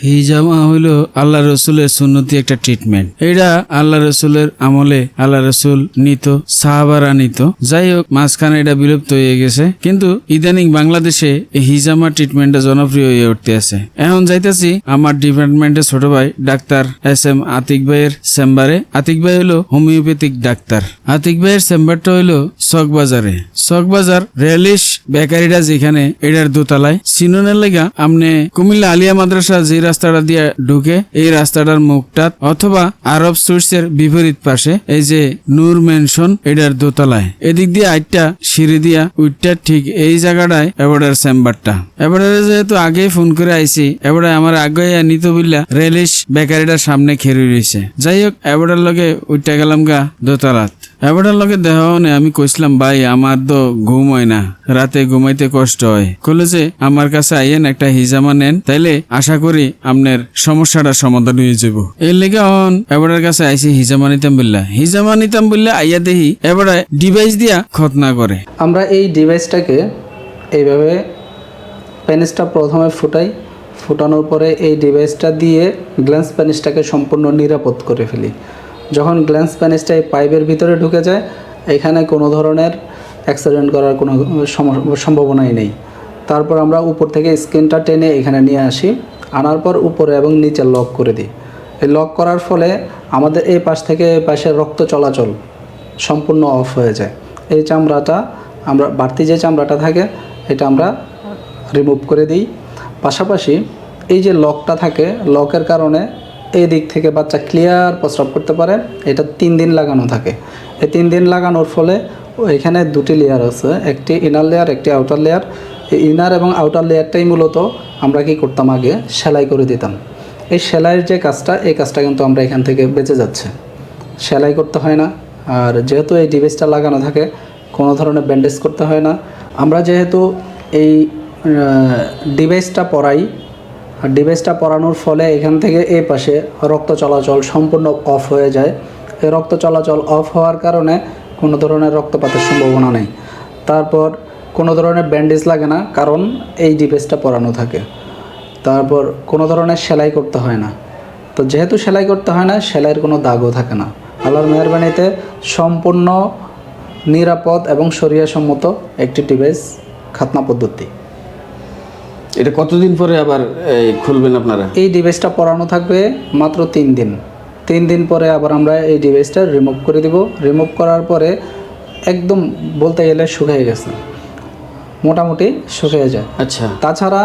হিজামা হইল আল্লাহ রসুলের সুন্নতি একটা ট্রিটমেন্ট এটা আল্লাহ রসুলের আমলে আল্লাহ রসুল নিত, সাহাবারা নিত। যাই হোক, মাঝখানে এটা বিলুপ্ত হয়ে গেছে। কিন্তু ইদানিং বাংলাদেশে এই হিজামা ট্রিটমেন্টটা জনপ্রিয় হয়ে উঠতে আছে। এখন যাইতেছি আমার ডিপার্টমেন্টের ছোট ভাই, ডাক্তার এস এম আতিক ভাইয়ের চেম্বারে। আতিক ভাই হলো হোমিওপ্যাথিক ডাক্তার। আতিক ভাইয়ের চেম্বারটা হইল চকবাজারে। চকবাজার রেলিশ বেকারিটা যেখানে এটার দোতলায়। সিনোনের লেগা আমনে কুমিল্লা আলিয়া মাদ্রাসা যে রাস্তাটা দিয়ে ঢুকে এই রাস্তাটার মুখটা অথবা আরব সুইটস এর বিপরীত পাশে, এই যে নূর মেনশন এটার দোতলায়। এদিক দিয়ে আটটা সিঁড়ি দিয়া উইটটা ঠিক এই জায়গাটায় এবারের চেম্বারটা। এবারে যেহেতু আগেই ফোন করে আইছি, এবারে আমার আগে নিত বিল্লা রেলিশ বেকারিটার সামনে খেরে রয়েছে যাই হোক, এবারের লগে উঠতে গেলাম গা দোতলাত। এবারের লগে দেহ নে, আমি কইছিলাম, ভাই, আমার তো ঘুম হয় না। রাতে ঘুমাইতে কষ্ট হয়। কইলো যে, আমার কাছে আইয়েন, একটা হিজামা নেন। তাইলে আশা করি আপনার সমস্যাটা সমাধান হয়ে যাব এর লেগে অন, এবারের কাছে আইসি হিজামা নিতাম বললা। হিজামা নিতাম বললে আইয়া দেহি এবারে ডিভাইস দিয়া খতনা করে। আমরা এই ডিভাইসটাকে এইভাবে পেনিসটা প্রথমে ফুটাই। ফুটানোর পরে এই ডিভাইসটা দিয়ে গ্ল্যান্স পেনিসটাকে সম্পূর্ণ নিরাপদ করে ফেলি। যখন গ্ল্যান্স পেনিসটা এই পাইপের ভিতরে ঢুকে যায়, এখানে কোনো ধরনের অ্যাক্সিডেন্ট করার কোনো সম- সম্ভাবনাই নেই। তারপর আমরা উপর থেকে স্ক্রিনটা টেনে এখানে নিয়ে আসি। আনার পর উপরে এবং নিচে লক করে দিই। এই লক করার ফলে আমাদের এই পাশ থেকে পাশে রক্ত চলাচল সম্পূর্ণ অফ হয়ে যায়। এই চামড়াটা আমরা, বাড়তি যে চামড়াটা থাকে, এটা আমরা রিমুভ করে দিই। পাশাপাশি এই যে লকটা থাকে, লকের কারণে এই দিক থেকে বাচ্চা ক্লিয়ার প্রস্রাব করতে পারে। এটা তিন দিন লাগানো থাকে। এই তিন দিন লাগানোর ফলে এখানে দুটি লেয়ার আছে, একটি ইনার লেয়ার একটি আউটার লেয়ার এই ইনার এবং আউটার লেয়ারটাই মূলত আমরা কি করতাম আগে? সেলাই করে দিতাম। এই সেলাইয়ের যে কাজটা, এই কাজটা কিন্তু আমরা এখান থেকে বেঁচে যাচ্ছে। সেলাই করতে হয় না। আর যেহেতু এই ডিভাইসটা লাগানো থাকে, কোনো ধরনের ব্যান্ডেজ করতে হয় না। আমরা যেহেতু এই ডিভাইসটা পরাই ডিভাইসটা পরানোর ফলে এখান থেকে এই পাশে রক্ত চলাচল সম্পূর্ণ অফ হয়ে যায়। এই রক্ত চলাচল অফ হওয়ার কারণে কোনো ধরনের রক্তপাতের সম্ভাবনা নেই। তারপর কোনো ধরনের ব্যান্ডেজ লাগে না, কারণ এই ডিভাইসটা পরানো থাকে। তারপর কোনো ধরনের সেলাই করতে হয় না। তো যেহেতু সেলাই করতে হয় না, সেলাইয়ের কোনো দাগও থাকে না। আল্লাহর মেহরবানিতে সম্পূর্ণ নিরাপদ এবং সম্মত একটি ডিভাইস খাতনা পদ্ধতি। এটা কতদিন পরে আবার এই, খুলবেন আপনারা? এই ডিভাইসটা পরানো থাকবে মাত্র তিন দিন। তিন দিন পরে আবার আমরা এই ডিভাইসটা রিমুভ করে দিব। রিমুভ করার পরে একদম বলতে গেলে শুকিয়ে গেছে। মোটামুটি শুকিয়ে যায়। আচ্ছা। তাছাড়া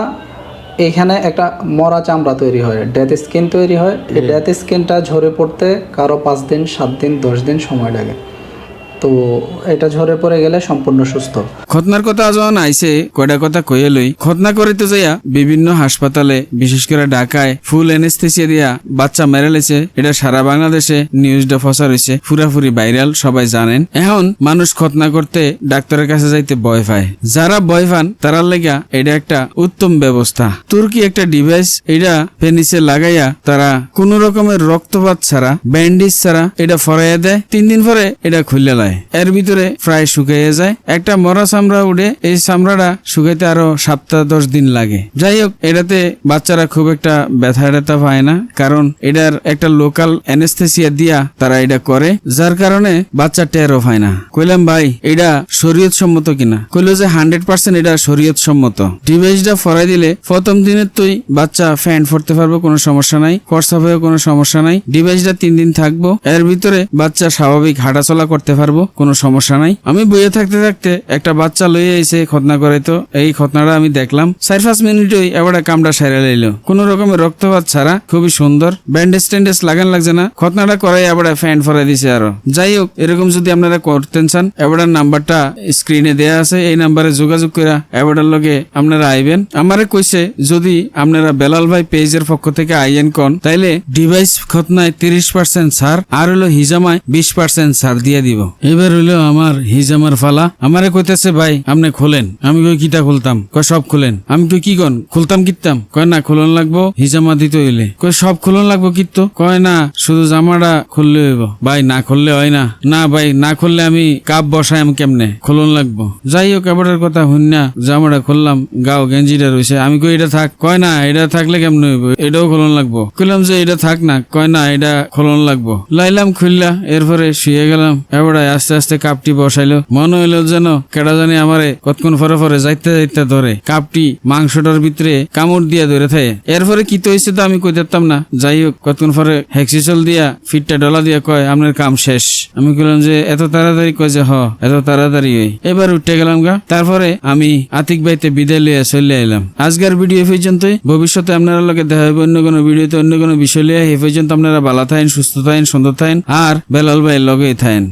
এখানে একটা মরা চামড়া তৈরি হয় ডেথ স্কিন তৈরি হয়। এই ডেথ স্কিনটা ঝরে পড়তে কারও পাঁচ দিন সাত দিন দশ দিন সময় লাগে। তো এটা ঝরে পড়ে গেলে সম্পূর্ণ সুস্থ। খতনার কথা যখন আইছে কয়টা কথা কয়ে লই। খতনা করিতে যাইয়া বিভিন্ন হাসপাতালে, বিশেষ করে ঢাকায় ফুল এনেস্থেসিয়া দিয়া বাচ্চা মেরে লেছে। এটা সারা বাংলাদেশে নিউজটা ফসা রয়েছে ফুরাফুরি ভাইরাল সবাই জানেন। এখন মানুষ খতনা করতে ডাক্তারের কাছে যাইতে ভয় পায়। যারা ভয় পান, তারার লেগা এটা একটা উত্তম ব্যবস্থা। তুর্কি একটা ডিভাইস এটা পেনিসে লাগাইয়া তারা কোন রকমের রক্তপাত ছাড়া ব্যান্ডেজ ছাড়া এটা ফরাইয়া দেয়। তিন দিন পরে এটা খুলে লায় এর ভিতরে প্রায় শুকাইয়া যায়। একটা মরা চামড়া উঠে এই চামড়াটা শুকাইতে আরও সপ্তাহ দশ দিন লাগে। যাই হোক, এটাতে বাচ্চারা খুব একটা ব্যথা ট্যাথা পায় না, কারণ এটার একটা লোকাল অ্যানেস্থেসিয়া দিয়া তারা এটা করে, যার কারণে বাচ্চা টেরও পায় না। কইলাম, ভাই, এটা শরীয়ত সম্মত কিনা? কইলো যে, হান্ড্রেড পার্সেন্ট এটা শরীয়ত সম্মত ডিভাইসটা ফরাই দিলে প্রথম দিনের তুই বাচ্চা ফ্যান ফরতে পারব, কোনো সমস্যা নাই। হয়ে কোনো সমস্যা নাই। ডিভাইসটা তিন দিন থাকব। এর ভিতরে বাচ্চা স্বাভাবিক হাঁটাচলা করতে পারব। কোনো সমস্যা নাই। আমি বইয়ে থাকতে থাকতে একটা বাচ্চা লইয়ে এসে খতনা করে তো এই খতনাটা আমি দেখলাম। চার পাঁচ মিনিটই এবার কামটা সেরে লাইলো। কোনো রকমের রক্তপাত ছাড়া খুবই সুন্দর। ব্যান্ডেজ ট্যান্ডেজ লাগান লাগছে না। খতনাটা করাই আবার ফ্যান ফরাই দিছে আরও। যাই হোক, এরকম যদি আপনারা করতেন চান, এবার নাম্বারটা স্ক্রিনে দেয়া আছে। এই নাম্বারে যোগাযোগ করে এবারের লগে আপনারা আইবেন। আমারে কইছে, যদি আপনারা বেলাল ভাই পেজের পক্ষ থেকে আইয়েন কন, তাইলে ডিভাইস খতনায় তিরিশ পার্সেন্ট ছাড় আর হলো হিজামায় বিশ পার্সেন্ট ছাড় দিয়ে দিব। এবার হইল আমার হিজামার ফালা। আমারে কইতেছে, ভাই, আপনি খোলেন। আমি কই কিতা খুলতাম? কয়, সব খুলেন। আমি কই, কি কন, খুলতাম কিতাম কয়, না, খুলন লাগবো। হিজামা দিতে হইলে। কয়, সব খুলন লাগবো কিত্তো কয়, না, শুধু জামাটা খুললে হইব। ভাই, না খুললে হয় না। না, ভাই, না খুললে আমি কাপ বসাই আমি কেমনে? খুলন লাগবো। যাই হোক এবারের কথা শুন না, জামাটা খুললাম, গাও গেঞ্জিটা রয়েছে আমি কই, এটা থাক। কয়, না, এটা থাকলে কেমনে হইব? এটাও খুলন লাগবো। কইলাম যে এটা থাক না। কয়, না, এটা খুলন লাগবো। লাইলাম খুললা, এরপরে শুয়ে গেলাম। এবারে আস্তে আস্তে কাপটি বসাইলো। মনে হইল যেন কেডা জানি আমারে কতক্ষণ পরে পরে যাইতে যাইতে ধরে। কাপটি মাংসটার ভিতরে কামড় দিয়া ধরে থাকে। এরপরে কি তো হয়েছে তো আমি কই দিতাম না। যাই হোক, কতক্ষণ পরে হেক্সিচল দিয়া, ফিটটা ডলা দিয়া কয় আপনার কাম শেষ। আমি কইলাম যে, এত তাড়াতাড়ি? কয় যে, হ, এত তাড়াতাড়ি হই। এবার উঠতে গেলাম গা। তারপরে আমি আতিক বাইতে বিদায় লিয়ে চলে এলাম আজকের ভিডিও পর্যন্তই। ভবিষ্যতে আপনারা লগে দেখা হবে অন্য কোনো ভিডিওতে, অন্য কোনো বিষয় লিয়ে এই পর্যন্ত আপনারা ভালো থাকেন, সুস্থ থাকেন, সুন্দর থাকেন, আর বেলাল ভাই লগে থাকেন।